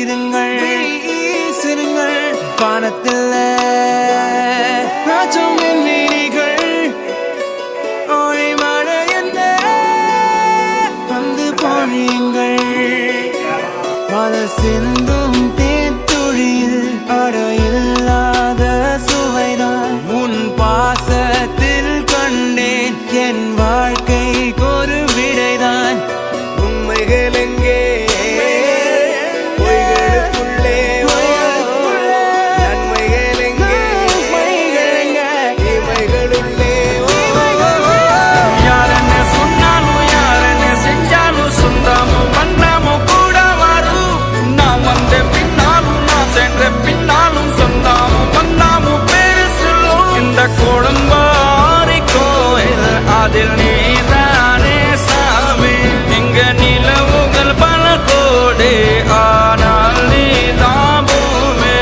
வீசிடுங்கள் வீசிடுங்கள் வானத்தில் ராஜம் என்னிகள் ஓடி வாழ என்ன? வந்து பொழியுங்கள் மத சிந்தும் தே இந்த கொடும்பாரி கோயில் அதில் நீதானே சாமி. இங்க நிலவுகள் பல கோடி ஆனால் நீதான் பூமி.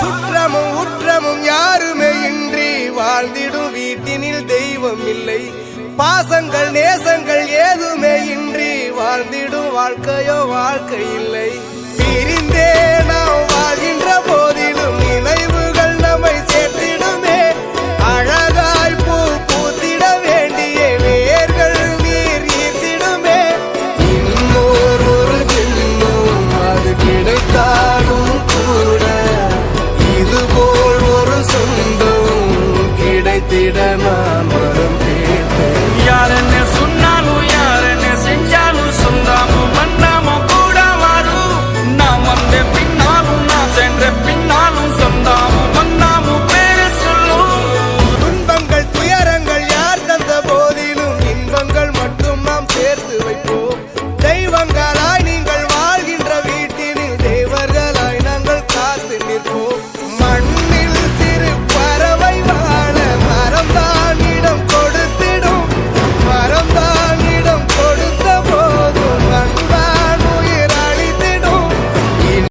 சுற்றமும் உற்றமும் யாருமே இன்றி வாழ்ந்திடும் வீட்டினில் தெய்வம் இல்லை. பாசங்கள் நேசங்கள் ஏதுமே இன்றி வாழ்ந்திடும் வாழ்க்கையோ வாழ்க்கை இல்லை. திடமா